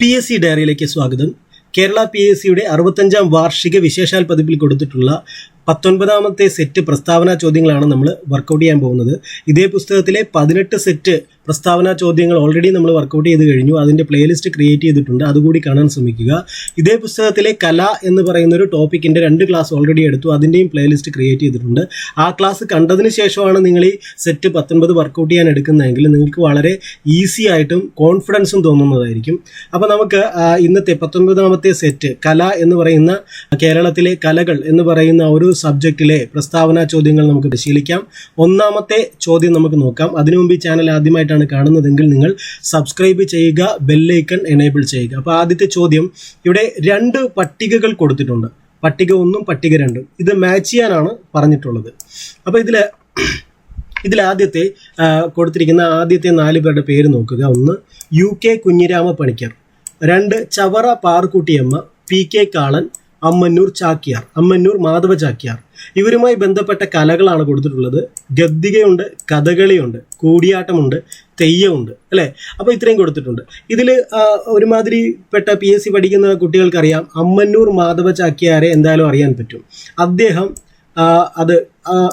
P S C ഡയറിയിലേക്ക് സ്വാഗതം. Kerala P S സിയുടെ അറുപത്തഞ്ചാം വാർഷിക വിശേഷാൽ പതിപ്പിൽ കൊടുത്തിട്ടുള്ള പത്തൊൻപതാമത്തെ സെറ്റ് പ്രസ്താവന ചോദ്യങ്ങളാണ് നമ്മൾ വർക്കൗട്ട് ചെയ്യാൻ പോകുന്നത്. ഇതേ പുസ്തകത്തിലെ പതിനെട്ട് സെറ്റ് പ്രസ്താവന ചോദ്യങ്ങൾ ഓൾറെഡി നമ്മൾ വർക്കൗട്ട് ചെയ്ത് കഴിഞ്ഞു. അതിന്റെ പ്ലേലിസ്റ്റ് ക്രിയേറ്റ് ചെയ്തിട്ടുണ്ട്. അതുകൂടി കാണാൻ ശ്രമിക്കുക. ഇതേ പുസ്തകത്തിലെ കല എന്ന് പറയുന്ന ഒരു ടോപ്പിക്കിന്റെ രണ്ട് ക്ലാസ് ഓൾറെഡി എടുത്തു. അതിന്റെയും പ്ലേലിസ്റ്റ് ക്രിയേറ്റ് ചെയ്തിട്ടുണ്ട്. ആ ക്ലാസ് കണ്ടതിന് ശേഷമാണ് നിങ്ങൾ ഈ സെറ്റ് പത്തൊൻപത് വർക്കൗട്ട് ചെയ്യാൻ എടുക്കുന്നതെങ്കിൽ നിങ്ങൾക്ക് വളരെ ഈസി ആയിട്ടും കോൺഫിഡൻസും തോന്നുന്നതായിരിക്കും. അപ്പോൾ നമുക്ക് ഇന്നത്തെ പത്തൊൻപതാമത്തെ സെറ്റ് കല എന്ന് പറയുന്ന കേരളത്തിലെ കലകൾ എന്ന് പറയുന്ന ഒരു സബ്ജക്റ്റിലെ പ്രസ്താവന ചോദ്യങ്ങൾ നമുക്ക് പരിശീലിക്കാം. ഒന്നാമത്തെ ചോദ്യം നമുക്ക് നോക്കാം. അതിനു മുമ്പ് ഈ ചാനൽ ആദ്യമായിട്ടാണ് കാണുന്നതെങ്കിൽ നിങ്ങൾ സബ്സ്ക്രൈബ് ചെയ്യുക ബെല്ലൈക്കൺ എനേബിൾ ചെയ്യുക. അപ്പോൾ ആദ്യത്തെ ചോദ്യം ഇവിടെ രണ്ട് പട്ടികകൾ കൊടുത്തിട്ടുണ്ട്. പട്ടിക ഒന്നും പട്ടിക രണ്ടും. ഇത് മാച്ച് ചെയ്യാനാണ് പറഞ്ഞിട്ടുള്ളത്. അപ്പോൾ ഇതിൽ ഇതിൽ ആദ്യത്തെ കൊടുത്തിരിക്കുന്ന ആദ്യത്തെ നാല് പേരുടെ പേര് നോക്കുക. ഒന്ന് യു കെ കുഞ്ഞിരാമ പണിക്കർ രണ്ട് ചവറ പാറുക്കുട്ടിയമ്മ പി കെ കാളൻ അമ്മന്നൂർ ചാക്യാർ. അമ്മന്നൂർ മാധവ ചാക്യാർ. ഇവരുമായി ബന്ധപ്പെട്ട കലകളാണ് കൊടുത്തിട്ടുള്ളത്. ഗദ്ദികയുണ്ട് കഥകളിയുണ്ട് കൂടിയാട്ടമുണ്ട് തെയ്യമുണ്ട് അല്ലേ? അപ്പോൾ ഇത്രയും കൊടുത്തിട്ടുണ്ട്. ഇതിൽ ഒരുമാതിരിപ്പെട്ട പി എസ് സി പഠിക്കുന്ന കുട്ടികൾക്കറിയാം അമ്മന്നൂർ മാധവ ചാക്യാരെ എന്തായാലും അറിയാൻ പറ്റും. അദ്ദേഹം അത്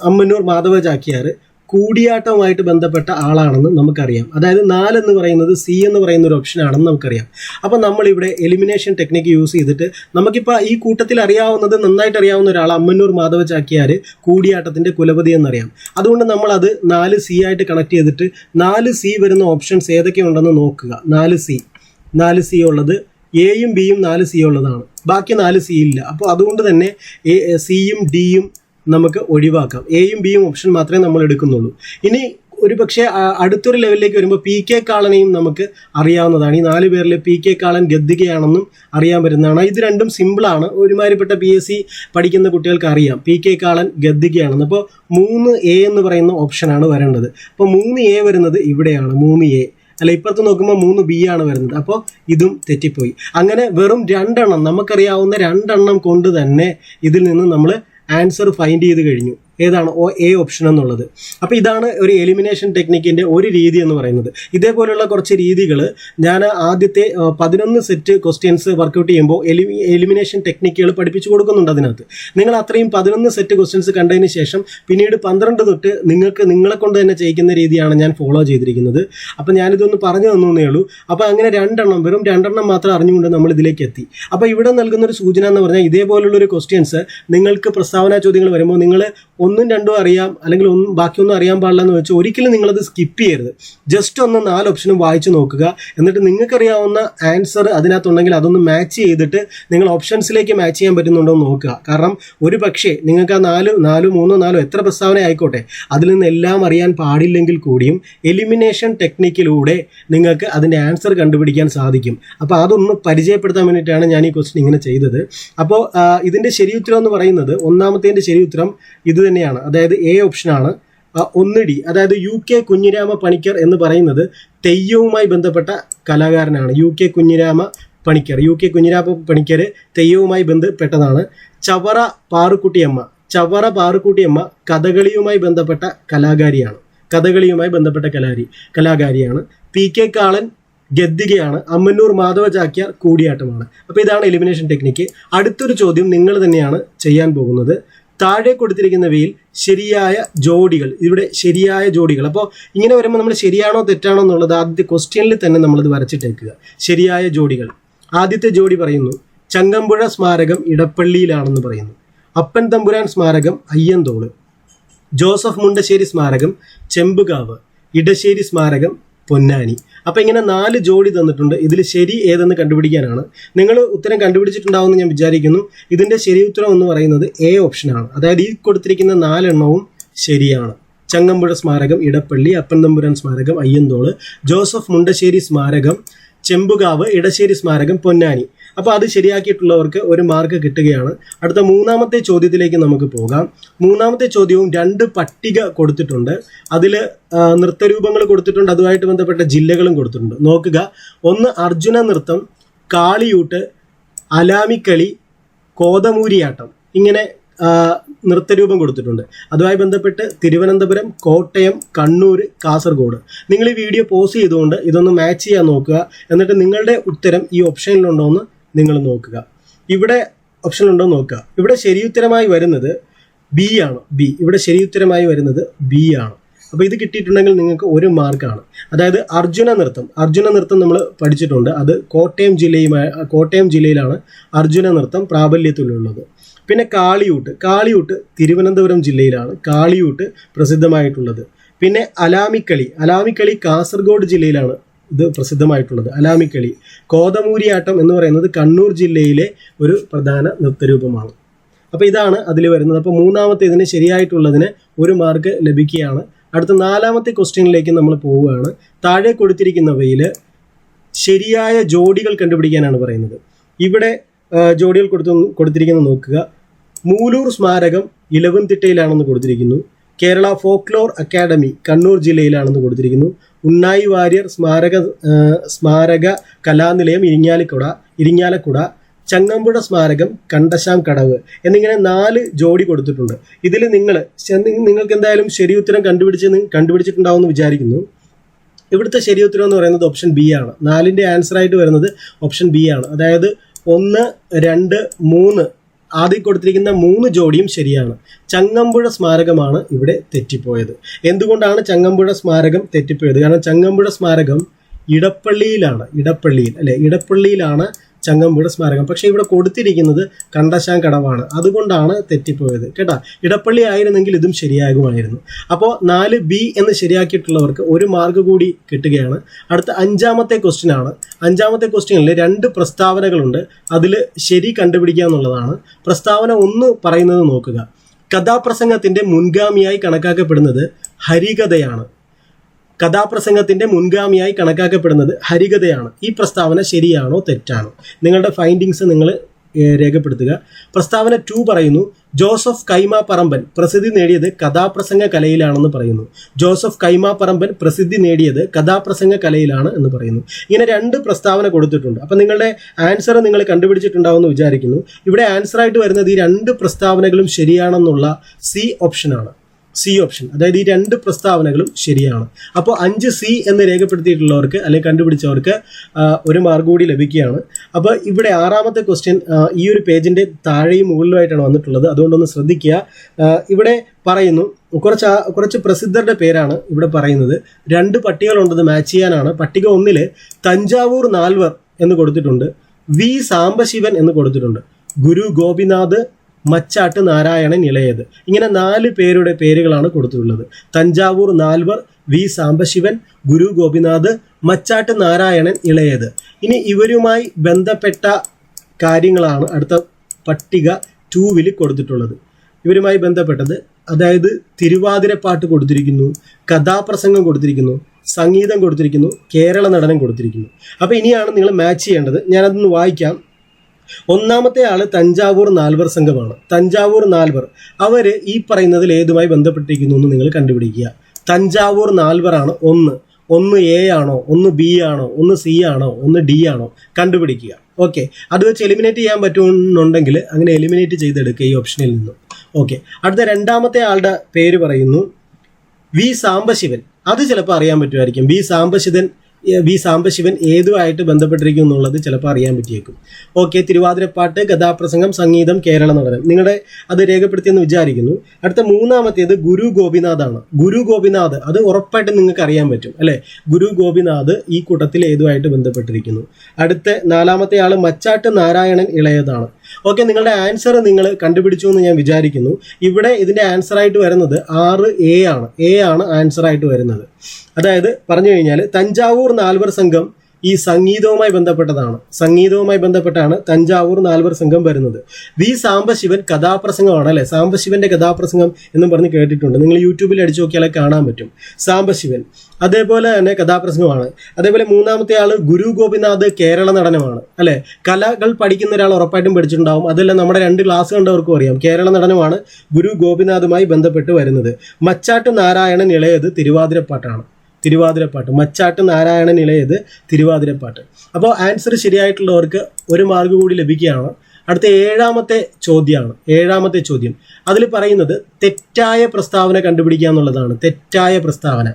അമ്മന്നൂർ മാധവ ചാക്യാർ കൂടിയാട്ടവുമായിട്ട് ബന്ധപ്പെട്ട ആളാണെന്ന് നമുക്കറിയാം. അതായത് നാലെന്ന് പറയുന്നത് സി എന്ന് പറയുന്ന ഒരു ഓപ്ഷൻ ആണെന്ന് നമുക്കറിയാം. അപ്പോൾ നമ്മളിവിടെ എലിമിനേഷൻ ടെക്നിക്ക് യൂസ് ചെയ്തിട്ട് നമുക്കിപ്പോൾ ഈ കൂട്ടത്തിൽ അറിയാവുന്നത് നന്നായിട്ട് അറിയാവുന്ന ഒരാൾ അമ്മന്നൂർ മാധവ ചാക്യാർ കൂടിയാട്ടത്തിന്റെ കുലപതി എന്നറിയാം. അതുകൊണ്ട് നമ്മളത് നാല് സി ആയിട്ട് കണക്ട് ചെയ്തിട്ട് നാല് സി വരുന്ന ഓപ്ഷൻസ് ഏതൊക്കെ ഉണ്ടെന്ന് നോക്കുക. നാല് സി നാല് സി ഉള്ളത് എയും ബിയും നാല് സി ഉള്ളതാണ്. ബാക്കി നാല് സി ഇല്ല. അപ്പോൾ അതുകൊണ്ട് തന്നെ എ സിയും ഡിയും നമുക്ക് ഒഴിവാക്കാം. എയും ബിയും ഓപ്ഷൻ മാത്രമേ നമ്മൾ എടുക്കുന്നുള്ളൂ. ഇനി ഒരു പക്ഷേ അടുത്തൊരു ലെവലിലേക്ക് വരുമ്പോൾ പി കെ കാളനെയും നമുക്ക് അറിയാവുന്നതാണ്. ഈ നാല് പേരിൽ പി കെ കാളൻ ഗദ്ദികയാണെന്നും അറിയാൻ പറ്റുന്നതാണ്. ഇത് രണ്ടും സിമ്പിളാണ് ഒരുമാതിരിപ്പെട്ട പി എസ് സി പഠിക്കുന്ന കുട്ടികൾക്ക് അറിയാം. പി കെ കാളൻ ഗദ്ദികയാണെന്ന് അപ്പോൾ മൂന്ന് എ എന്ന് പറയുന്ന ഓപ്ഷനാണ് വരേണ്ടത്. അപ്പോൾ മൂന്ന് എ വരുന്നത് ഇവിടെയാണ്. മൂന്ന് എ അല്ല ഇപ്പുറത്ത് നോക്കുമ്പോൾ മൂന്ന് ബി ആണ് വരുന്നത്. അപ്പോൾ ഇതും തെറ്റിപ്പോയി. അങ്ങനെ വെറും രണ്ടെണ്ണം നമുക്കറിയാവുന്ന രണ്ടെണ്ണം കൊണ്ട് തന്നെ ഇതിൽ നിന്ന് നമ്മൾ ആൻസർ ഫൈൻഡ് ചെയ്ത് കഴിഞ്ഞു. ഏതാണ് ഓ എ ഓപ്ഷൻ എന്നുള്ളത്. അപ്പോൾ ഇതാണ് ഒരു എലിമിനേഷൻ ടെക്നിക്കിന്റെ ഒരു രീതി എന്ന് പറയുന്നത്. ഇതേപോലെയുള്ള കുറച്ച് രീതികൾ ഞാൻ ആദ്യത്തെ പതിനൊന്ന് സെറ്റ് ക്വസ്റ്റ്യൻസ് വർക്കൗട്ട് ചെയ്യുമ്പോൾ എലി എലിമിനേഷൻ ടെക്നിക്കുകൾ പഠിപ്പിച്ചു കൊടുക്കുന്നുണ്ട് അതിനകത്ത്. നിങ്ങൾ അത്രയും പതിനൊന്ന് സെറ്റ് ക്വസ്റ്റ്യൻസ് കണ്ടതിന് ശേഷം പിന്നീട് പന്ത്രണ്ട് തൊട്ട് നിങ്ങൾക്ക് നിങ്ങളെ കൊണ്ട് തന്നെ ചെയ്യിക്കുന്ന രീതിയാണ് ഞാൻ ഫോളോ ചെയ്തിരിക്കുന്നത്. അപ്പോൾ ഞാനിതൊന്ന് പറഞ്ഞു തന്നേ ഉള്ളൂ. അപ്പോൾ അങ്ങനെ രണ്ടെണ്ണം വെറും രണ്ടെണ്ണം മാത്രം അറിഞ്ഞുകൊണ്ട് നമ്മൾ ഇതിലേക്ക് എത്തി. അപ്പോൾ ഇവിടെ നൽകുന്ന ഒരു സൂചന എന്ന് പറഞ്ഞാൽ ഇതേപോലുള്ള ഒരു ക്വസ്റ്റ്യൻസ് നിങ്ങൾക്ക് പ്രസ്താവന ചോദ്യങ്ങൾ വരുമ്പോൾ നിങ്ങൾ ഒന്നും രണ്ടും അറിയാം അല്ലെങ്കിൽ ഒന്നും ബാക്കിയൊന്നും അറിയാൻ പാടില്ല എന്ന് വെച്ചാൽ ഒരിക്കലും നിങ്ങളത് സ്കിപ്പ് ചെയ്യരുത്. ജസ്റ്റ് ഒന്ന് നാല് ഓപ്ഷനും വായിച്ചു നോക്കുക. എന്നിട്ട് നിങ്ങൾക്കറിയാവുന്ന ആൻസർ അതിനകത്തുണ്ടെങ്കിൽ അതൊന്ന് മാച്ച് ചെയ്തിട്ട് നിങ്ങൾ ഓപ്ഷൻസിലേക്ക് മാച്ച് ചെയ്യാൻ പറ്റുന്നുണ്ടോ എന്ന് നോക്കുക. കാരണം ഒരു പക്ഷേ നിങ്ങൾക്ക് ആ നാല് നാലോ മൂന്നോ നാലോ എത്ര പ്രസ്താവന ആയിക്കോട്ടെ അതിൽ നിന്ന് എല്ലാം അറിയാൻ പാടില്ലെങ്കിൽ കൂടിയും എലിമിനേഷൻ ടെക്നിക്കിലൂടെ നിങ്ങൾക്ക് അതിന്റെ ആൻസർ കണ്ടുപിടിക്കാൻ സാധിക്കും. അപ്പോൾ അതൊന്ന് പരിചയപ്പെടുത്താൻ വേണ്ടിയിട്ടാണ് ഞാൻ ഈ ക്വസ്റ്റ്യൻ ഇങ്ങനെ ചെയ്തത്. അപ്പോൾ ഇതിന്റെ ഇതിന്റെ ശരിയുത്തരം എന്ന് പറയുന്നത് ഒന്നാമത്തേന്റെ ശരിയുത്തരം ഇത് തന്നെയാണ്. അതായത് എ ഓപ്ഷനാണ് ഒന്ന് ഡി അതായത് യു കെ കുഞ്ഞിരാമ പണിക്കർ എന്ന് പറയുന്നത് തെയ്യവുമായി ബന്ധപ്പെട്ട കലാകാരനാണ്. U K Kunhirama Panicker. U K Kunhirama Panicker തെയ്യവുമായി ബന്ധപ്പെട്ടതാണ്. ചവറ പാറുക്കുട്ടിയമ്മ. ചവറ പാറുക്കുട്ടിയമ്മ കഥകളിയുമായി ബന്ധപ്പെട്ട കലാകാരിയാണ്. കഥകളിയുമായി ബന്ധപ്പെട്ട കലാരി കലാകാരിയാണ്. പി കെ കാളൻ ഗദ്ദികയാണ്. അമ്മന്നൂർ മാധവ ചാക്യാർ കൂടിയാട്ടമാണ്. അപ്പോൾ ഇതാണ് എലിമിനേഷൻ ടെക്നിക്ക് അടുത്തൊരു ചോദ്യം നിങ്ങൾ തന്നെയാണ് ചെയ്യാൻ പോകുന്നത്. താഴെ കൊടുത്തിരിക്കുന്നവയിൽ ശരിയായ ജോഡികൾ ഇവിടെ ശരിയായ ജോഡികൾ. അപ്പോൾ ഇങ്ങനെ വരുമ്പോൾ നമ്മൾ ശരിയാണോ തെറ്റാണോ എന്നുള്ളത് ആദ്യത്തെ ക്വസ്റ്റ്യനിൽ തന്നെ നമ്മളത് വരച്ചിട്ടേക്കുക. ശരിയായ ജോഡികൾ. ആദ്യത്തെ ജോഡി പറയുന്നു ചങ്ങമ്പുഴ സ്മാരകം ഇടപ്പള്ളിയിലാണെന്ന് പറയുന്നു. അപ്പൻ തമ്പുരാൻ സ്മാരകം അയ്യന്തോൾ. ജോസഫ് മുണ്ടശ്ശേരി സ്മാരകം ചെമ്പുകാവ്. ഇടശ്ശേരി സ്മാരകം പൊന്നാനി. അപ്പം ഇങ്ങനെ നാല് ജോഡി തന്നിട്ടുണ്ട്. ഇതിൽ ശരി ഏതെന്ന് കണ്ടുപിടിക്കാനാണ്. നിങ്ങൾ ഉത്തരം കണ്ടുപിടിച്ചിട്ടുണ്ടാവുമെന്ന് ഞാൻ വിചാരിക്കുന്നു. ഇതിന്റെ ശരി ഉത്തരം എന്ന് പറയുന്നത് എ ഓപ്ഷനാണ് അതായത് ഈ കൊടുത്തിരിക്കുന്ന നാലെണ്ണവും ശരിയാണ്. ചങ്ങമ്പുഴ സ്മാരകം ഇടപ്പള്ളി അപ്പൻ തമ്പുരാൻ സ്മാരകം അയ്യന്തോൾ ജോസഫ് മുണ്ടശ്ശേരി സ്മാരകം ചെമ്പുകാവ് ഇടശ്ശേരി സ്മാരകം പൊന്നാനി. അപ്പോൾ അത് ശരിയാക്കിയിട്ടുള്ളവർക്ക് ഒരു മാർക്ക് കിട്ടുകയാണ്. അടുത്ത മൂന്നാമത്തെ ചോദ്യത്തിലേക്ക് നമുക്ക് പോകാം. മൂന്നാമത്തെ ചോദ്യവും രണ്ട് പട്ടിക കൊടുത്തിട്ടുണ്ട്. അതിൽ നൃത്തരൂപങ്ങൾ കൊടുത്തിട്ടുണ്ട്. അതുമായിട്ട് ബന്ധപ്പെട്ട ജില്ലകളും കൊടുത്തിട്ടുണ്ട്. നോക്കുക. ഒന്ന് അർജുന നൃത്തം കാളിയൂട്ട് അലാമിക്കളി കോതമൂരിയാട്ടം. ഇങ്ങനെ നൃത്തരൂപം കൊടുത്തിട്ടുണ്ട്. അതുമായി ബന്ധപ്പെട്ട് തിരുവനന്തപുരം കോട്ടയം കണ്ണൂർ കാസർഗോഡ്. നിങ്ങൾ ഈ വീഡിയോ പോസ് ചെയ്തുകൊണ്ട് ഇതൊന്ന് മാച്ച് ചെയ്യാൻ നോക്കുക. എന്നിട്ട് നിങ്ങളുടെ ഉത്തരം ഈ ഓപ്ഷനിലുണ്ടോ എന്ന് നിങ്ങൾ നോക്കുക. ഇവിടെ ഓപ്ഷൻ ഉണ്ടോ നോക്കുക. ഇവിടെ ശരിയുത്തരമായി വരുന്നത് ബി ആണ്. ബി ഇവിടെ ശരിയുത്തരമായി വരുന്നത് ബി ആണ്. അപ്പോൾ ഇത് കിട്ടിയിട്ടുണ്ടെങ്കിൽ നിങ്ങൾക്ക് ഒരു മാർക്കാണ് അതായത് അർജുന നൃത്തം. അർജുന നൃത്തം നമ്മൾ പഠിച്ചിട്ടുണ്ട്. അത് കോട്ടയം ജില്ലയുമായി കോട്ടയം ജില്ലയിലാണ് അർജുന നൃത്തം പ്രാബല്യത്തിലുള്ളത്. പിന്നെ കാളിയൂട്ട്. കാളിയൂട്ട് തിരുവനന്തപുരം ജില്ലയിലാണ് കാളിയൂട്ട് പ്രസിദ്ധമായിട്ടുള്ളത്. പിന്നെ അലാമിക്കളി. അലാമിക്കളി കാസർഗോഡ് ജില്ലയിലാണ് ഇത് പ്രസിദ്ധമായിട്ടുള്ളത്. അലാമിക്കളി കോതമൂരിയാട്ടം എന്ന് പറയുന്നത് കണ്ണൂർ ജില്ലയിലെ ഒരു പ്രധാന നൃത്തരൂപമാണ്. അപ്പോൾ ഇതാണ് അതിൽ വരുന്നത്. അപ്പോൾ മൂന്നാമത്തെ ഇതിന് ശരിയായിട്ടുള്ളതിന് ഒരു മാർക്ക് ലഭിക്കുകയാണ്. അടുത്ത നാലാമത്തെ ക്വസ്റ്റ്യനിലേക്ക് നമ്മൾ പോവുകയാണ്. താഴെ കൊടുത്തിരിക്കുന്നവയിൽ ശരിയായ ജോഡികൾ കണ്ടുപിടിക്കാനാണ് പറയുന്നത്. ഇവിടെ ജോഡികൾ കൊടുത്തു കൊടുത്തിരിക്കുന്നത് നോക്കുക. മൂലൂർ സ്മാരകം ഇലവൻതിട്ടയിലാണെന്ന് കൊടുത്തിരിക്കുന്നു. കേരള ഫോക്ലോർ അക്കാദമി കണ്ണൂർ ജില്ലയിലാണെന്ന് കൊടുത്തിരിക്കുന്നു. ഉണ്ണായി വാര്യർ സ്മാരക സ്മാരക കലാനിലയം ഇരിങ്ങാലിക്കുട ഇരിങ്ങാലക്കുട ചങ്ങമ്പുഴ സ്മാരകം കണ്ടശാം കടവ് എന്നിങ്ങനെ നാല് ജോഡി കൊടുത്തിട്ടുണ്ട്. ഇതിൽ നിങ്ങൾ നിങ്ങൾക്ക് എന്തായാലും ശരി ഉത്തരം കണ്ടുപിടിച്ച് കണ്ടുപിടിച്ചിട്ടുണ്ടാവുമെന്ന് വിചാരിക്കുന്നു. ഇവിടുത്തെ ശരി ഉത്തരം എന്ന് പറയുന്നത് ഓപ്ഷൻ ബി ആണ്. നാലിന്റെ ആൻസർ ആയിട്ട് വരുന്നത് ഓപ്ഷൻ ബി ആണ്. അതായത് ഒന്ന് രണ്ട് മൂന്ന് ആദ്യം കൊടുത്തിരിക്കുന്ന മൂന്ന് ജോഡിയും ശരിയാണ്. ചങ്ങമ്പുഴ സ്മാരകമാണ് ഇവിടെ തെറ്റിപ്പോയത്. എന്തുകൊണ്ടാണ് ചങ്ങമ്പുഴ സ്മാരകം തെറ്റിപ്പോയത്? കാരണം ചങ്ങമ്പുഴ സ്മാരകം ഇടപ്പള്ളിയിലാണ്. ഇടപ്പള്ളിയിൽ അല്ലെ? ഇടപ്പള്ളിയിലാണ് ചങ്ങമ്പുഴ സ്മാരകം. പക്ഷേ ഇവിടെ കൊടുത്തിരിക്കുന്നത് കണ്ടശാം കടവാണ്. അതുകൊണ്ടാണ് തെറ്റിപ്പോയത്. കേട്ടാ? ഇടപ്പള്ളി ആയിരുന്നെങ്കിൽ ഇതും ശരിയാകുമായിരുന്നു. അപ്പോൾ നാല് ബി എന്ന് ശരിയാക്കിയിട്ടുള്ളവർക്ക് ഒരു മാർക്ക് കൂടി കിട്ടുകയാണ്. അടുത്ത അഞ്ചാമത്തെ ക്വസ്റ്റ്യൻ ആണ്. അഞ്ചാമത്തെ ക്വസ്റ്റ്യനിൽ രണ്ട് പ്രസ്താവനകളുണ്ട്. അതിൽ ശരി കണ്ടുപിടിക്കുക എന്നുള്ളതാണ്. പ്രസ്താവന ഒന്ന് പറയുന്നത് നോക്കുക. കഥാപ്രസംഗത്തിന്റെ മുൻഗാമിയായി കണക്കാക്കപ്പെടുന്നത് ഹരികഥയാണ്. കഥാപ്രസംഗത്തിന്റെ മുൻഗാമിയായി കണക്കാക്കപ്പെടുന്നത് ഹരികഥയാണ്. ഈ പ്രസ്താവന ശരിയാണോ തെറ്റാണോ? നിങ്ങളുടെ ഫൈൻഡിങ്സ് നിങ്ങൾ രേഖപ്പെടുത്തുക. പ്രസ്താവന ടു പറയുന്നു ജോസഫ് കൈമ പറമ്പൻ പ്രസിദ്ധി നേടിയത് കഥാപ്രസംഗ കലയിലാണെന്ന് പറയുന്നു. ജോസഫ് കൈമ പറമ്പൻ പ്രസിദ്ധി നേടിയത് കഥാപ്രസംഗ കലയിലാണ് എന്ന് പറയുന്നു. ഇങ്ങനെ രണ്ട് പ്രസ്താവന കൊടുത്തിട്ടുണ്ട്. അപ്പം നിങ്ങളുടെ ആൻസർ നിങ്ങൾ കണ്ടുപിടിച്ചിട്ടുണ്ടാവുമെന്ന് വിചാരിക്കുന്നു. ഇവിടെ ആൻസറായിട്ട് വരുന്നത് ഈ രണ്ട് പ്രസ്താവനകളും ശരിയാണെന്നുള്ള സി ഓപ്ഷനാണ് സി ഓപ്ഷൻ അതായത് ഈ രണ്ട് പ്രസ്താവനകളും ശരിയാണ്. അപ്പോൾ അഞ്ച് സി എന്ന് രേഖപ്പെടുത്തിയിട്ടുള്ളവർക്ക് അല്ലെങ്കിൽ കണ്ടുപിടിച്ചവർക്ക് ഒരു മാർക്ക് കൂടി ലഭിക്കുകയാണ്. അപ്പോൾ ഇവിടെ ആറാമത്തെ ക്വസ്റ്റ്യൻ ഈ ഒരു പേജിന്റെ താഴെയും മുകളിലുമായിട്ടാണ് വന്നിട്ടുള്ളത്. അതുകൊണ്ടൊന്ന് ശ്രദ്ധിക്കുക. ഇവിടെ പറയുന്നു കുറച്ച് കുറച്ച് പ്രസിദ്ധരുടെ പേരാണ് ഇവിടെ പറയുന്നത്. രണ്ട് പട്ടികളുണ്ടെന്ന് മാച്ച് ചെയ്യാനാണ്. പട്ടിക ഒന്നിൽ തഞ്ചാവൂർ നാൽവർ എന്ന് കൊടുത്തിട്ടുണ്ട്. വി സാംബശിവൻ എന്ന് കൊടുത്തിട്ടുണ്ട്. ഗുരു ഗോപിനാഥ് മച്ചാട്ട് നാരായണൻ ഇളയത്. ഇങ്ങനെ നാല് പേരുടെ പേരുകളാണ് കൊടുത്തിട്ടുള്ളത്. തഞ്ചാവൂർ നാൽവർ വി സാംബശിവൻ ഗുരു ഗോപിനാഥ് മച്ചാട്ട് നാരായണൻ ഇളയത്. ഇനി ഇവരുമായി ബന്ധപ്പെട്ട കാര്യങ്ങളാണ് അടുത്ത പട്ടിക ടൂവിൽ കൊടുത്തിട്ടുള്ളത്. ഇവരുമായി ബന്ധപ്പെട്ടത് അതായത് തിരുവാതിരപ്പാട്ട് കൊടുത്തിരിക്കുന്നു കഥാപ്രസംഗം കൊടുത്തിരിക്കുന്നു സംഗീതം കൊടുത്തിരിക്കുന്നു കേരള നടനം കൊടുത്തിരിക്കുന്നു. അപ്പോൾ ഇനിയാണ് നിങ്ങൾ മാച്ച് ചെയ്യേണ്ടത്. ഞാനതൊന്ന് വായിക്കാം. ഒന്നാമത്തെ ആൾ തഞ്ചാവൂർ നാൽവർ സംഘമാണ്. തഞ്ചാവൂർ നാൽവർ. അവർ ഈ പറയുന്നതിൽ ഏതുമായി ബന്ധപ്പെട്ടിരിക്കുന്നു എന്ന് നിങ്ങൾ കണ്ടുപിടിക്കുക. തഞ്ചാവൂർ നാൽവറാണ് ഒന്ന്. ഒന്ന് എ ആണോ? ഒന്ന് ബി ആണോ? ഒന്ന് സി ആണോ? ഒന്ന് ഡി ആണോ? കണ്ടുപിടിക്കുക. ഓക്കെ അത് വെച്ച് എലിമിനേറ്റ് ചെയ്യാൻ പറ്റുന്നുണ്ടെങ്കിൽ അങ്ങനെ എലിമിനേറ്റ് ചെയ്തെടുക്കുക ഈ ഓപ്ഷനിൽ നിന്നും. ഓക്കെ അടുത്ത രണ്ടാമത്തെ ആളുടെ പേര് പറയുന്നു. വി സാംബശിവൻ. അത് ചിലപ്പോൾ അറിയാൻ പറ്റുമായിരിക്കും. വി സാംബശിവൻ വി സാംബശിവൻ ഏതുമായിട്ട് ബന്ധപ്പെട്ടിരിക്കും എന്നുള്ളത് ചിലപ്പോൾ അറിയാൻ പറ്റിയേക്കും. ഓക്കെ തിരുവാതിരപ്പാട്ട് കഥാപ്രസംഗം സംഗീതം കേരള നടനം നിങ്ങളുടെ അത് രേഖപ്പെടുത്തിയെന്ന് വിചാരിക്കുന്നു. അടുത്ത മൂന്നാമത്തേത് ഗുരു ഗോപിനാഥാണ്. ഗുരു ഗോപിനാഥ് അത് ഉറപ്പായിട്ട് നിങ്ങൾക്ക് അറിയാൻ പറ്റും അല്ലെ? ഗുരു ഗോപിനാഥ് ഈ കൂട്ടത്തിൽ ഏതുമായിട്ട് ബന്ധപ്പെട്ടിരിക്കുന്നു? അടുത്ത നാലാമത്തെ ആൾ മച്ചാട്ട് നാരായണൻ ഇളയതാണ്. ഓക്കെ നിങ്ങളുടെ ആൻസർ നിങ്ങൾ കണ്ടുപിടിച്ചു എന്ന് ഞാൻ വിചാരിക്കുന്നു. ഇവിടെ ഇതിന്റെ ആൻസർ ആയിട്ട് വരുന്നത് ആറ് എ ആണ്. എ ആണ് ആൻസർ ആയിട്ട് വരുന്നത്. അതായത് പറഞ്ഞു കഴിഞ്ഞാൽ തഞ്ചാവൂർ നാൽവർ സംഘം ഈ സംഗീതവുമായി ബന്ധപ്പെട്ടതാണ്. സംഗീതവുമായി ബന്ധപ്പെട്ടാണ് തഞ്ചാവൂർ നാൽവർ സംഘം വരുന്നത്. വി സാംബശിവൻ കഥാപ്രസംഗമാണ് അല്ലെ? സാംബശിവന്റെ കഥാപ്രസംഗം എന്നും പറഞ്ഞ് കേട്ടിട്ടുണ്ട്. നിങ്ങൾ യൂട്യൂബിൽ അടിച്ചു നോക്കിയാലേ കാണാൻ പറ്റും. സാംബശിവൻ. അതേപോലെ തന്നെ കഥാപ്രസംഗമാണ്. അതേപോലെ മൂന്നാമത്തെ ആൾ ഗുരു ഗോപിനാഥ് കേരള നടനമാണ്. അല്ലെ? കലകൾ പഠിക്കുന്ന ഒരാൾ ഉറപ്പായിട്ടും പഠിച്ചിട്ടുണ്ടാവും. അതല്ല നമ്മുടെ രണ്ട് ക്ലാസ് കണ്ടവർക്കും അറിയാം. കേരള നടനമാണ് ഗുരു ഗോപിനാഥുമായി ബന്ധപ്പെട്ട് വരുന്നത്. മച്ചാട്ട് നാരായണൻ ഇളയത് തിരുവാതിരപ്പാട്ടാണ്. തിരുവാതിരപ്പാട്ട്. മച്ചാട്ട് നാരായണൻ ഇളയത് തിരുവാതിരപ്പാട്ട്. അപ്പോൾ ആൻസർ ശരിയായിട്ടുള്ളവർക്ക് ഒരു മാർക്ക് കൂടി ലഭിക്കുകയാണ്. അടുത്ത ഏഴാമത്തെ ചോദ്യമാണ്. ഏഴാമത്തെ ചോദ്യം. അതിൽ പറയുന്നത് തെറ്റായ പ്രസ്താവന കണ്ടുപിടിക്കുക എന്നുള്ളതാണ്. തെറ്റായ പ്രസ്താവന.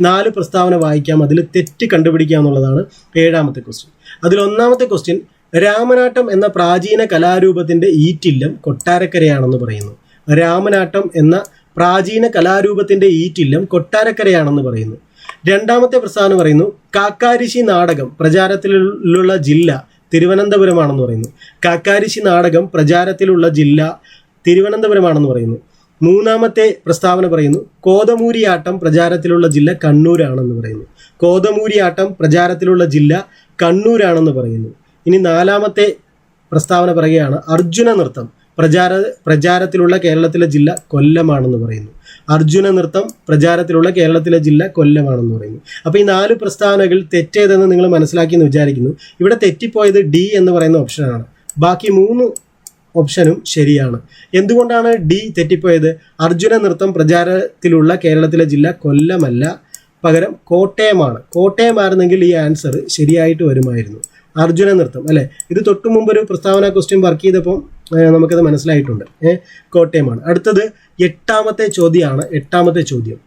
നാല് പ്രസ്താവന വായിക്കാം. അതിൽ തെറ്റ് കണ്ടുപിടിക്കുക എന്നുള്ളതാണ് ഏഴാമത്തെ ക്വസ്റ്റ്യൻ അതിൽ ഒന്നാമത്തെ ക്വസ്റ്റ്യൻ രാമനാട്ടം എന്ന പ്രാചീന കലാരൂപത്തിന്റെ ഈറ്റില്ലം കൊട്ടാരക്കരയാണെന്ന് പറയുന്നു. രാമനാട്ടം എന്ന പ്രാചീന കലാരൂപത്തിന്റെ ഈറ്റില്ലം കൊട്ടാരക്കരയാണെന്ന് പറയുന്നു. രണ്ടാമത്തെ പ്രസ്ഥാനം പറയുന്നു കാക്കാരിശി നാടകം പ്രചാരത്തിലുള്ള ജില്ല തിരുവനന്തപുരമാണെന്ന് പറയുന്നു. കാക്കാരിശി നാടകം പ്രചാരത്തിലുള്ള ജില്ല തിരുവനന്തപുരമാണെന്ന് പറയുന്നു. മൂന്നാമത്തെ പ്രസ്താവന പറയുന്നു കോതമൂരിയാട്ടം പ്രചാരത്തിലുള്ള ജില്ല കണ്ണൂരാണെന്ന് പറയുന്നു. കോതമൂരിയാട്ടം പ്രചാരത്തിലുള്ള ജില്ല കണ്ണൂരാണെന്ന് പറയുന്നു. ഇനി നാലാമത്തെ പ്രസ്താവന പറയുകയാണ് അർജുന നൃത്തം പ്രചാര പ്രചാരത്തിലുള്ള കേരളത്തിലെ ജില്ല കൊല്ലമാണെന്ന് പറയുന്നു. അർജുന നൃത്തം പ്രചാരത്തിലുള്ള കേരളത്തിലെ ജില്ല കൊല്ലമാണെന്ന് പറയുന്നു. അപ്പോൾ ഈ നാല് പ്രസ്താവനകൾ തെറ്റേതെന്ന് നിങ്ങൾ മനസ്സിലാക്കി എന്ന് വിചാരിക്കുന്നു. ഇവിടെ തെറ്റിപ്പോയത് ഡി എന്ന് പറയുന്ന ഓപ്ഷനാണ് ബാക്കി മൂന്ന് ഓപ്ഷനും ശരിയാണ്. എന്തുകൊണ്ടാണ് ഡി തെറ്റിപ്പോയത്? അർജുന നൃത്തം പ്രചാരത്തിലുള്ള കേരളത്തിലെ ജില്ല കൊല്ലമല്ല. പകരം കോട്ടയമാണ്. കോട്ടയമായിരുന്നെങ്കിൽ ഈ ആൻസർ ശരിയായിട്ട് വരുമായിരുന്നു. അർജുന നൃത്തം അല്ലേ? ഇത് തൊട്ടു മുമ്പ് ഒരു പ്രസ്താവന ക്വസ്റ്റ്യൻ വർക്ക് ചെയ്തപ്പോൾ നമുക്കത് മനസ്സിലായിട്ടുണ്ട്. കോട്ടയമാണ്. അടുത്തത് എട്ടാമത്തെ ചോദ്യമാണ് എട്ടാമത്തെ ചോദ്യം.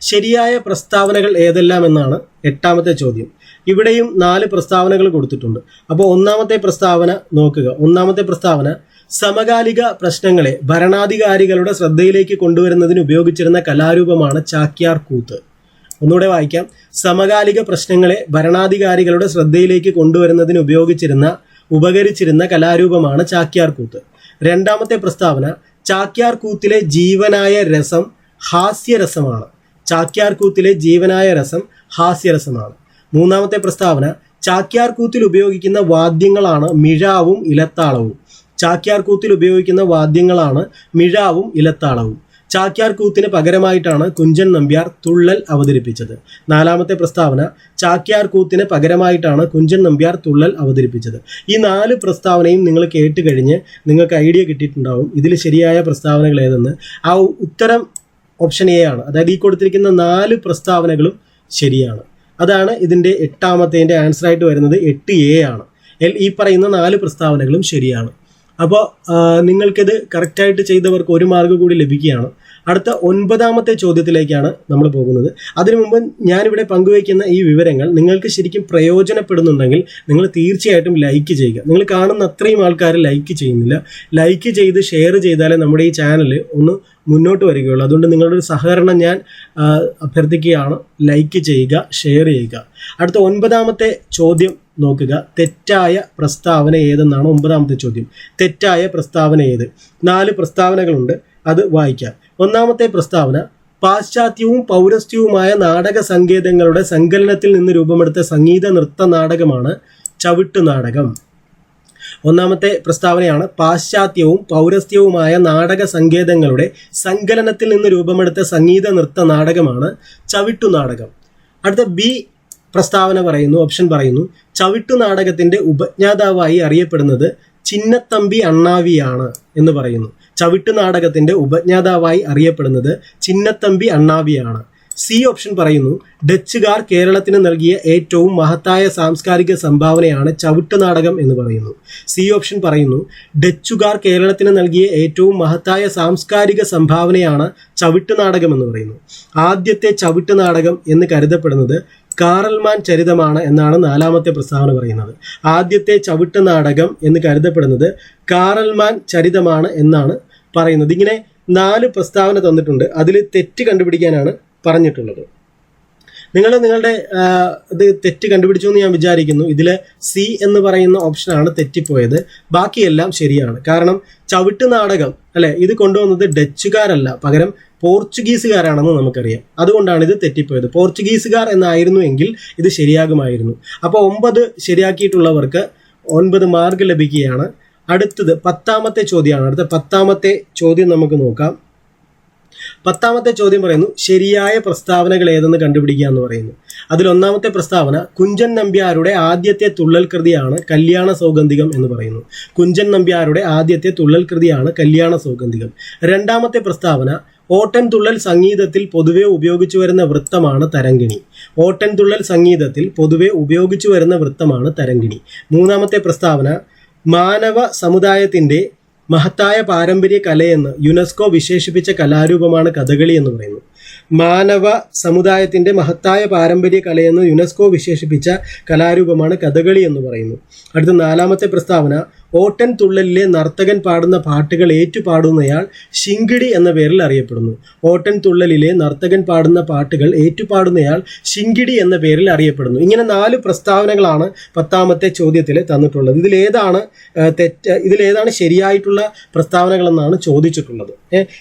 ശരിയായ പ്രസ്താവനകൾ ഏതെല്ലാം എന്നാണ് എട്ടാമത്തെ ചോദ്യം. ഇവിടെയും നാല് പ്രസ്താവനകൾ കൊടുത്തിട്ടുണ്ട്. അപ്പോൾ ഒന്നാമത്തെ പ്രസ്താവന നോക്കുക. ഒന്നാമത്തെ പ്രസ്താവന സമകാലിക പ്രശ്നങ്ങളെ ഭരണാധികാരികളുടെ ശ്രദ്ധയിലേക്ക് കൊണ്ടുവരുന്നതിന് ഉപയോഗിച്ചിരുന്ന കലാരൂപമാണ് ചാക്യാർ കൂത്ത്. ഒന്നുകൂടെ വായിക്കാം. സമകാലിക പ്രശ്നങ്ങളെ ഭരണാധികാരികളുടെ ശ്രദ്ധയിലേക്ക് കൊണ്ടുവരുന്നതിന് ഉപയോഗിച്ചിരുന്ന ഉപകരിച്ചിരുന്ന കലാരൂപമാണ് ചാക്യാർ കൂത്ത്. രണ്ടാമത്തെ പ്രസ്താവന ചാക്യാർ കൂത്തിലെ ജീവനായ രസം ഹാസ്യരസമാണ്. ചാക്യാർ കൂത്തിലെ ജീവനായ രസം ഹാസ്യരസമാണ്. മൂന്നാമത്തെ പ്രസ്താവന ചാക്യാർ കൂത്തിൽ ഉപയോഗിക്കുന്ന വാദ്യങ്ങളാണ് മിഴാവും ഇലത്താളവും. ചാക്യാർ കൂത്തിൽ ഉപയോഗിക്കുന്ന വാദ്യങ്ങളാണ് മിഴാവും ഇലത്താളവും. ചാക്യാർ കൂത്തിന് പകരമായിട്ടാണ് കുഞ്ചൻ നമ്പ്യാർ തുള്ളൽ അവതരിപ്പിച്ചത്. നാലാമത്തെ പ്രസ്താവന ചാക്യാർ കൂത്തിന് പകരമായിട്ടാണ് കുഞ്ചൻ നമ്പ്യാർ തുള്ളൽ അവതരിപ്പിച്ചത്. ഈ നാല് പ്രസ്താവനയും നിങ്ങൾ കേട്ട് കഴിഞ്ഞ് നിങ്ങൾക്ക് ഐഡിയ കിട്ടിയിട്ടുണ്ടാവും ഇതിൽ ശരിയായ പ്രസ്താവനകൾ ഏതെന്ന്. ആ ഉത്തരം ഓപ്ഷൻ എ ആണ്. അതായത് ഈ കൊടുത്തിരിക്കുന്ന നാല് പ്രസ്താവനകളും ശരിയാണ്. അതാണ് ഇതിന്റെ എട്ടാമത്തേന്റെ ആൻസർ ആയിട്ട് വരുന്നത് എട്ട് എ ആണ്. എൽ ഈ പറയുന്ന നാല് പ്രസ്താവനകളും ശരിയാണ്. അപ്പോൾ നിങ്ങൾക്കിത് കറക്റ്റായിട്ട് ചെയ്തവർക്ക് ഒരു മാർക്ക് കൂടി ലഭിക്കുകയാണ്. അടുത്ത ഒൻപതാമത്തെ ചോദ്യത്തിലേക്കാണ് നമ്മൾ പോകുന്നത്. അതിനു മുമ്പ് ഞാനിവിടെ പങ്കുവയ്ക്കുന്ന ഈ വിവരങ്ങൾ നിങ്ങൾക്ക് ശരിക്കും പ്രയോജനപ്പെടുന്നുണ്ടെങ്കിൽ നിങ്ങൾ തീർച്ചയായിട്ടും ലൈക്ക് ചെയ്യുക. നിങ്ങൾ കാണുന്ന അത്രയും ആൾക്കാർ ലൈക്ക് ചെയ്യുന്നില്ല. ലൈക്ക് ചെയ്ത് ഷെയർ ചെയ്താലേ നമ്മുടെ ഈ ചാനൽ ഒന്ന് മുന്നോട്ട് വരികയുള്ളൂ. അതുകൊണ്ട് നിങ്ങളുടെ ഒരു സഹകരണം ഞാൻ അഭ്യർത്ഥിക്കുകയാണ്. ലൈക്ക് ചെയ്യുക ഷെയർ ചെയ്യുക. അടുത്ത ഒൻപതാമത്തെ ചോദ്യം നോക്കുക. തെറ്റായ പ്രസ്താവന ഏതെന്നാണ് ഒമ്പതാമത്തെ ചോദ്യം. തെറ്റായ പ്രസ്താവന ഏത്? നാല് പ്രസ്താവനകളുണ്ട്. അത് വായിക്കാം. ഒന്നാമത്തെ പ്രസ്താവന പാശ്ചാത്യവും പൗരസ്ത്യവുമായ നാടക സങ്കേതങ്ങളുടെ സങ്കലനത്തിൽ നിന്ന് രൂപമെടുത്ത സംഗീത നൃത്ത നാടകമാണ് ചവിട്ട് നാടകം. ഒന്നാമത്തെ പ്രസ്താവനയാണ് പാശ്ചാത്യവും പൗരസ്ത്യവുമായ നാടക സങ്കേതങ്ങളുടെ സങ്കലനത്തിൽ നിന്ന് രൂപമെടുത്ത സംഗീത നൃത്ത നാടകമാണ് ചവിട്ടു നാടകം. അടുത്ത ബി പ്രസ്താവന പറയുന്നു ഓപ്ഷൻ പറയുന്നു ചവിട്ടു നാടകത്തിന്റെ ഉപജ്ഞാതാവായി അറിയപ്പെടുന്നത് ചിന്നത്തമ്പി അണ്ണാവിയാണ് എന്ന് പറയുന്നു. ചവിട്ടു നാടകത്തിന്റെ ഉപജ്ഞാതാവായി അറിയപ്പെടുന്നത് ചിന്നത്തമ്പി അണ്ണാവിയാണ്. സി ഓപ്ഷൻ പറയുന്നു ഡച്ചുകാർ കേരളത്തിന് നൽകിയ ഏറ്റവും മഹത്തായ സാംസ്കാരിക സംഭാവനയാണ് ചവിട്ട് നാടകം എന്ന് പറയുന്നു. സി ഓപ്ഷൻ പറയുന്നു ഡച്ചുകാർ കേരളത്തിന് നൽകിയ ഏറ്റവും മഹത്തായ സാംസ്കാരിക സംഭാവനയാണ് ചവിട്ട് നാടകം എന്ന് പറയുന്നു. ആദ്യത്തെ ചവിട്ട് നാടകം എന്ന് കരുതപ്പെടുന്നത് കാറൽമാൻ ചരിതമാണ് എന്നാണ് നാലാമത്തെ പ്രസ്താവന പറയുന്നത്. ആദ്യത്തെ ചവിട്ട് നാടകം എന്ന് കരുതപ്പെടുന്നത് കാറൽമാൻ ചരിതമാണ് എന്നാണ് പറയുന്നത്. ഇങ്ങനെ നാല് പ്രസ്താവന തന്നിട്ടുണ്ട്. അതിൽ തെറ്റ് കണ്ടുപിടിക്കാനാണ് പറഞ്ഞിട്ടുള്ളത്. നിങ്ങൾ നിങ്ങളുടെ ഇത് തെറ്റ് കണ്ടുപിടിച്ചു എന്ന് ഞാൻ വിചാരിക്കുന്നു. ഇതിൽ സി എന്ന് പറയുന്ന ഓപ്ഷനാണ് തെറ്റിപ്പോയത്. ബാക്കിയെല്ലാം ശരിയാണ്. കാരണം ചവിട്ട് നാടകം അല്ലെ ഇത് കൊണ്ടുവന്നത് ഡച്ചുകാരല്ല. പകരം പോർച്ചുഗീസുകാരാണെന്ന് നമുക്കറിയാം. അതുകൊണ്ടാണ് ഇത് തെറ്റിപ്പോയത്. പോർച്ചുഗീസുകാർ എന്നായിരുന്നു എങ്കിൽ ഇത് ശരിയാകുമായിരുന്നു. അപ്പോൾ ഒമ്പത് ശരിയാക്കിയിട്ടുള്ളവർക്ക് ഒൻപത് മാർക്ക് ലഭിക്കുകയാണ്. അടുത്തത് പത്താമത്തെ ചോദ്യമാണ്. അടുത്ത പത്താമത്തെ ചോദ്യം നമുക്ക് നോക്കാം. പത്താമത്തെ ചോദ്യം പറയുന്നു ശരിയായ പ്രസ്താവനകൾ ഏതെന്ന് കണ്ടുപിടിക്കുക എന്ന് പറയുന്നു. അതിൽ ഒന്നാമത്തെ പ്രസ്താവന കുഞ്ചൻ നമ്പ്യാരുടെ ആദ്യത്തെ തുള്ളൽ കൃതിയാണ് കല്യാണ സൗഗന്ധികം എന്ന് പറയുന്നു. കുഞ്ചൻ നമ്പ്യാരുടെ ആദ്യത്തെ തുള്ളൽ കൃതിയാണ് കല്യാണ സൗഗന്ധികം. രണ്ടാമത്തെ പ്രസ്താവന ഓട്ടൻ തുള്ളൽ സംഗീതത്തിൽ പൊതുവെ ഉപയോഗിച്ചു വരുന്ന വൃത്തമാണ് തരങ്കിണി ഓട്ടൻ തുള്ളൽ സംഗീതത്തിൽ പൊതുവെ ഉപയോഗിച്ചു വരുന്ന വൃത്തമാണ് തരങ്കിണി മൂന്നാമത്തെ പ്രസ്താവന മാനവ സമുദായത്തിന്റെ മഹത്തായ പാരമ്പര്യ കലയെന്ന് യുനെസ്കോ വിശേഷിപ്പിച്ച കലാരൂപമാണ് കഥകളി എന്ന് പറയുന്നു. മാനവ സമുദായത്തിന്റെ മഹത്തായ പാരമ്പര്യ കലയെന്ന് യുനെസ്കോ വിശേഷിപ്പിച്ച കലാരൂപമാണ് കഥകളി എന്ന് പറയുന്നു. അടുത്ത നാലാമത്തെ പ്രസ്താവന ഓട്ടൻ തുള്ളലിലെ നർത്തകൻ പാടുന്ന പാട്ടുകൾ ഏറ്റുപാടുന്നയാൾ ശിങ്കിടി എന്ന പേരിൽ അറിയപ്പെടുന്നു. ഓട്ടൻ തുള്ളലിലെ നർത്തകൻ പാടുന്ന പാട്ടുകൾ ഏറ്റുപാടുന്നയാൾ ശിങ്കിടി എന്ന പേരിൽ അറിയപ്പെടുന്നു. ഇങ്ങനെ നാല് പ്രസ്താവനകളാണ് പത്താമത്തെ ചോദ്യത്തിൽ തന്നിട്ടുള്ളത്. ഇതിലേതാണ് തെറ്റ് ഇതിലേതാണ് ശരിയായിട്ടുള്ള പ്രസ്താവനകളെന്നാണ് ചോദിച്ചിട്ടുള്ളത്.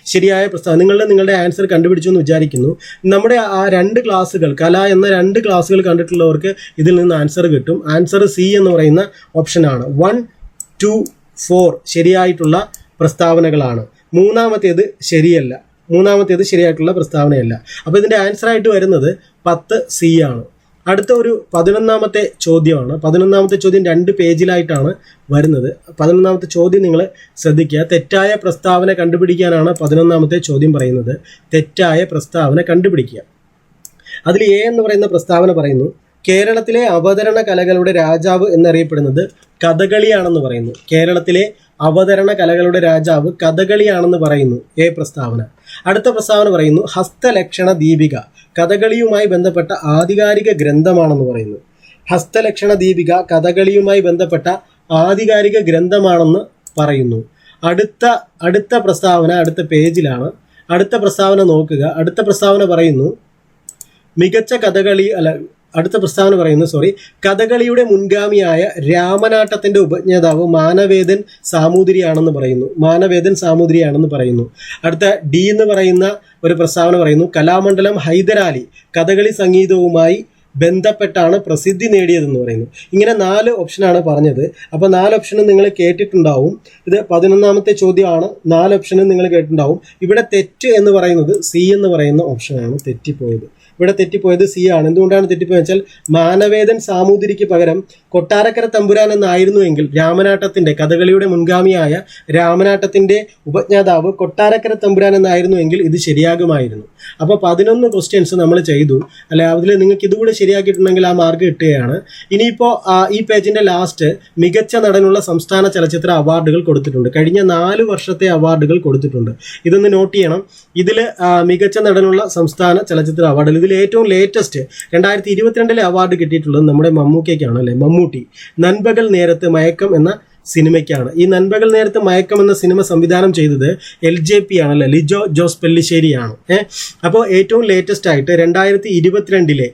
ശരിയായ പ്രസ്താവന നിങ്ങളുടെ നിങ്ങളുടെ ആൻസർ കണ്ടുപിടിച്ചു എന്ന് വിചാരിക്കുന്നു. നമ്മുടെ ആ രണ്ട് ക്ലാസ്സുകൾ കല എന്ന രണ്ട് ക്ലാസ്സുകൾ കണ്ടിട്ടുള്ളവർക്ക് ഇതിൽ നിന്ന് ആൻസർ കിട്ടും. ആൻസർ സി എന്ന് പറയുന്ന ഓപ്ഷനാണ്. വൺ ടു ഫോർ ശരിയായിട്ടുള്ള പ്രസ്താവനകളാണ്. മൂന്നാമത്തേത് ശരിയല്ല. മൂന്നാമത്തേത് ശരിയായിട്ടുള്ള പ്രസ്താവനയല്ല. അപ്പോൾ ഇതിന്റെ ആൻസറായിട്ട് വരുന്നത് പത്ത് സി ആണ്. അടുത്ത ഒരു പതിനൊന്നാമത്തെ ചോദ്യമാണ്. പതിനൊന്നാമത്തെ ചോദ്യം രണ്ട് പേജിലായിട്ടാണ് വരുന്നത്. പതിനൊന്നാമത്തെ ചോദ്യം നിങ്ങൾ ശ്രദ്ധിക്കുക. തെറ്റായ പ്രസ്താവന കണ്ടുപിടിക്കാനാണ് പതിനൊന്നാമത്തെ ചോദ്യം പറയുന്നത്. തെറ്റായ പ്രസ്താവന കണ്ടുപിടിക്കുക. അതിൽ എ എന്ന് പറയുന്ന പ്രസ്താവന പറയുന്നു കേരളത്തിലെ അവതരണ കലകളുടെ രാജാവ് എന്നറിയപ്പെടുന്നത് കഥകളിയാണെന്ന് പറയുന്നു. കേരളത്തിലെ അവതരണ കലകളുടെ രാജാവ് കഥകളിയാണെന്ന് പറയുന്നു. എ പ്രസ്താവന. അടുത്ത പ്രസ്താവന പറയുന്നു ഹസ്തലക്ഷണ ദീപിക. കഥകളിയുമായി ബന്ധപ്പെട്ട ആധികാരിക ഗ്രന്ഥമാണെന്ന് പറയുന്നു. ഹസ്തലക്ഷണ ദീപിക കഥകളിയുമായി ബന്ധപ്പെട്ട ആധികാരിക ഗ്രന്ഥമാണെന്ന് പറയുന്നു. അടുത്ത അടുത്ത പ്രസ്താവന അടുത്ത പേജിലാണ്. അടുത്ത പ്രസ്താവന നോക്കുക. അടുത്ത പ്രസ്താവന പറയുന്നു മികച്ച കഥകളി അല്ല അടുത്ത പ്രസ്താവന പറയുന്നു സോറി കഥകളിയുടെ മുൻഗാമിയായ രാമനാട്ടത്തിന്റെ ഉപജ്ഞാതാവ് മാനവേദൻ സാമൂതിരിയാണെന്ന് പറയുന്നു. മാനവേദൻ സാമൂതിരിയാണെന്ന് പറയുന്നു. അടുത്ത ഡി എന്ന് പറയുന്ന ഒരു പ്രസ്താവന പറയുന്നു കലാമണ്ഡലം ഹൈദരാലി കഥകളി സംഗീതവുമായി ബന്ധപ്പെട്ടാണ് പ്രസിദ്ധി നേടിയതെന്ന് പറയുന്നു. ഇങ്ങനെ നാല് ഓപ്ഷനാണ് പറഞ്ഞത്. അപ്പോൾ നാല് ഓപ്ഷനും നിങ്ങൾ കേട്ടിട്ടുണ്ടാവും. ഇത് പതിനൊന്നാമത്തെ ചോദ്യമാണ്. നാല് ഓപ്ഷനും നിങ്ങൾ കേട്ടിട്ടുണ്ടാവും. ഇവിടെ തെറ്റ് എന്ന് പറയുന്നത് സി എന്ന് പറയുന്ന ഓപ്ഷനാണ് തെറ്റിപ്പോയത്. ഇവിടെ തെറ്റിപ്പോയത് സി ആണ്. എന്തുകൊണ്ടാണ് തെറ്റിപ്പോയത് വെച്ചാൽ മാനവേദൻ സാമൂതിരിക്ക് പകരം കൊട്ടാരക്കര തമ്പുരാൻ എന്നായിരുന്നുവെങ്കിൽ രാമനാട്ടത്തിന്റെ കഥകളിയുടെ മുൻഗാമിയായ രാമനാട്ടത്തിന്റെ ഉപജ്ഞാതാവ് കൊട്ടാരക്കര തമ്പുരാൻ എന്നായിരുന്നുവെങ്കിൽ ഇത് ശരിയാകുമായിരുന്നു. അപ്പോൾ പതിനൊന്ന് ക്വസ്റ്റ്യൻസ് നമ്മൾ ചെയ്തു. അല്ലെ അതിൽ നിങ്ങൾക്ക് ഇതുകൂടി ശരിയാക്കിയിട്ടുണ്ടെങ്കിൽ ആ മാർക്ക് കിട്ടുകയാണ്. ഇനിയിപ്പോൾ ഈ പേജിന്റെ ലാസ്റ്റ് മികച്ച നടനുള്ള സംസ്ഥാന ചലച്ചിത്ര അവാർഡുകൾ കൊടുത്തിട്ടുണ്ട്. കഴിഞ്ഞ നാല് വർഷത്തെ അവാർഡുകൾ കൊടുത്തിട്ടുണ്ട്. ഇതൊന്ന് നോട്ട് ചെയ്യണം. ഇതിൽ മികച്ച നടനുള്ള സംസ്ഥാന ചലച്ചിത്ര അവാർഡുകൾ ഇതിൽ ഏറ്റവും ലേറ്റസ്റ്റ് രണ്ടായിരത്തി ഇരുപത്തിരണ്ടിലെ അവാർഡ് കിട്ടിയിട്ടുള്ളത് നമ്മുടെ മമ്മൂക്കയ്ക്കാണ് അല്ലേ? മമ്മൂട്ടി. നൻപകൽ നേരത്ത് മയക്കം എന്ന സിനിമയ്ക്കാണ്. ഈ നൻപകൽ നേരത്തെ മയക്കം എന്ന സിനിമ സംവിധാനം ചെയ്തത് എൽ ജെ പി ആണല്ലേ? ലിജോ ജോസ് പെല്ലിശ്ശേരിയാണ്. ഏഹ് അപ്പോൾ ഏറ്റവും ലേറ്റസ്റ്റ് ആയിട്ട് രണ്ടായിരത്തി ഇരുപത്തിരണ്ടിലെ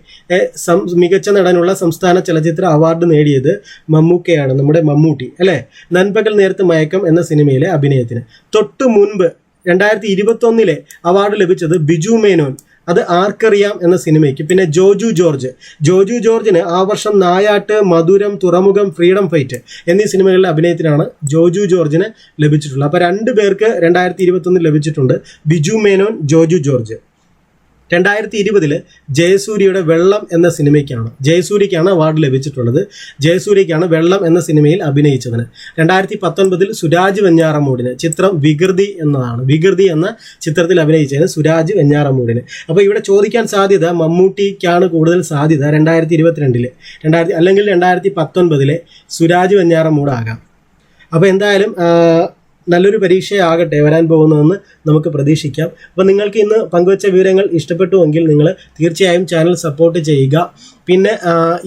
മികച്ച നടനുള്ള സംസ്ഥാന ചലച്ചിത്ര അവാർഡ് നേടിയത് മമ്മൂക്കയാണ് നമ്മുടെ മമ്മൂട്ടി അല്ലേ? നൻപകൽ നേരത്തെ മയക്കം എന്ന സിനിമയിലെ അഭിനയത്തിന്. തൊട്ടു മുൻപ് രണ്ടായിരത്തി ഇരുപത്തൊന്നിലെ അവാർഡ് ലഭിച്ചത് ബിജു മേനോൻ അത് ആർക്കറിയാം എന്ന സിനിമയ്ക്ക്. പിന്നെ ജോജു ജോർജ്. ജോജു ജോർജിന് ആ വർഷം നായാട്ട് മധുരം തുറമുഖം ഫ്രീഡം ഫൈറ്റ് എന്നീ സിനിമകളിലെ അഭിനയത്തിനാണ് ജോജു ജോർജിന് ലഭിച്ചിട്ടുള്ളത്. അപ്പോൾ രണ്ട് പേർക്ക് രണ്ടായിരത്തി ഇരുപത്തൊന്നിൽ ലഭിച്ചിട്ടുണ്ട് ബിജു മേനോൻ ജോജു ജോർജ്. രണ്ടായിരത്തി ഇരുപതിൽ ജയസൂര്യയുടെ വെള്ളം എന്ന സിനിമയ്ക്കാണ് ജയസൂര്യയ്ക്കാണ് അവാർഡ് ലഭിച്ചിട്ടുള്ളത്. ജയസൂര്യയ്ക്കാണ് വെള്ളം എന്ന സിനിമയിൽ അഭിനയിച്ചതിന് രണ്ടായിരത്തി പത്തൊൻപതിൽ സുരാജ് വെഞ്ഞാറമൂടിന് ചിത്രം വികൃതി എന്നതാണ്. വികൃതി എന്ന ചിത്രത്തിൽ അഭിനയിച്ചതിന് സുരാജ് വെഞ്ഞാറമൂടിന്. അപ്പോൾ ഇവിടെ ചോദിക്കാൻ സാധ്യത മമ്മൂട്ടിക്കാണ് കൂടുതൽ സാധ്യത രണ്ടായിരത്തി ഇരുപത്തിരണ്ടിൽ രണ്ടായിരത്തി അല്ലെങ്കിൽ രണ്ടായിരത്തി പത്തൊൻപതിലെ സുരാജ് വെഞ്ഞാറമൂടാകാം. അപ്പോൾ എന്തായാലും നല്ലൊരു പരീക്ഷയാകട്ടെ വരാൻ പോകുന്നതെന്ന് നമുക്ക് പ്രതീക്ഷിക്കാം. അപ്പോൾ നിങ്ങൾക്ക് ഇന്ന് പങ്കുവച്ച വിവരങ്ങൾ ഇഷ്ടപ്പെട്ടുവെങ്കിൽ നിങ്ങൾ തീർച്ചയായും ചാനൽ സപ്പോർട്ട് ചെയ്യുക. പിന്നെ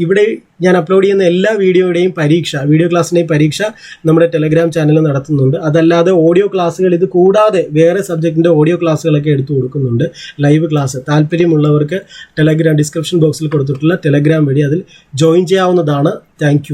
ഇവിടെ ഞാൻ അപ്ലോഡ് ചെയ്യുന്ന എല്ലാ വീഡിയോയുടെയും പരീക്ഷ വീഡിയോ ക്ലാസ്സിന്റെയും പരീക്ഷ നമ്മുടെ ടെലഗ്രാം ചാനലിൽ നടത്തുന്നുണ്ട്. അതല്ലാതെ ഓഡിയോ ക്ലാസ്സുകൾ ഇത് കൂടാതെ വേറെ സബ്ജക്റ്റിന്റെ ഓഡിയോ ക്ലാസ്സുകളൊക്കെ എടുത്തു കൊടുക്കുന്നുണ്ട്. ലൈവ് ക്ലാസ് താല്പര്യമുള്ളവർക്ക് ടെലഗ്രാം ഡിസ്ക്രിപ്ഷൻ ബോക്സിൽ കൊടുത്തിട്ടുള്ള ടെലഗ്രാം വഴി അതിൽ ജോയിൻ ചെയ്യാവുന്നതാണ്. താങ്ക്